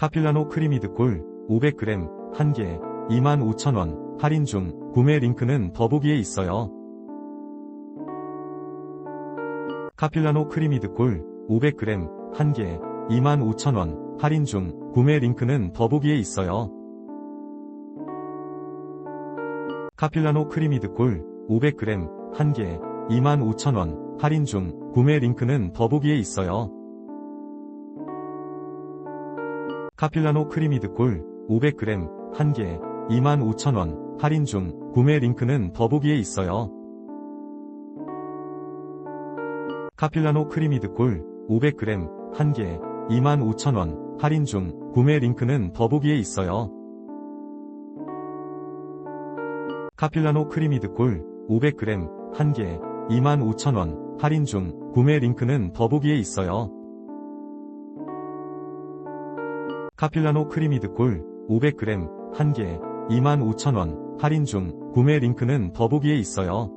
카필라노 크리미드 꿀 500g 1개 25,000원 할인 중 구매 링크는 더보기에 있어요. 카필라노 크리미드 꿀 500g 1개 25,000원 할인 중 구매 링크는 더보기에 있어요. 카필라노 크리미드 꿀 500g 1개 25,000원 할인 중 구매 링크는 더보기에 있어요. 카필라노 크리미드 꿀 500g 1개 25,000원 할인 중 구매 링크는 더보기에 있어요. 카필라노 크리미드 꿀 500g 1개 25,000원 할인 중 구매 링크는 더보기에 있어요. 카필라노 크리미드 꿀 500g 1개 25,000원 할인 중 구매 링크는 더보기에 있어요. 카필라노 크리미드 꿀 500g 1개 25,000원 할인 중 구매 링크는 더보기에 있어요.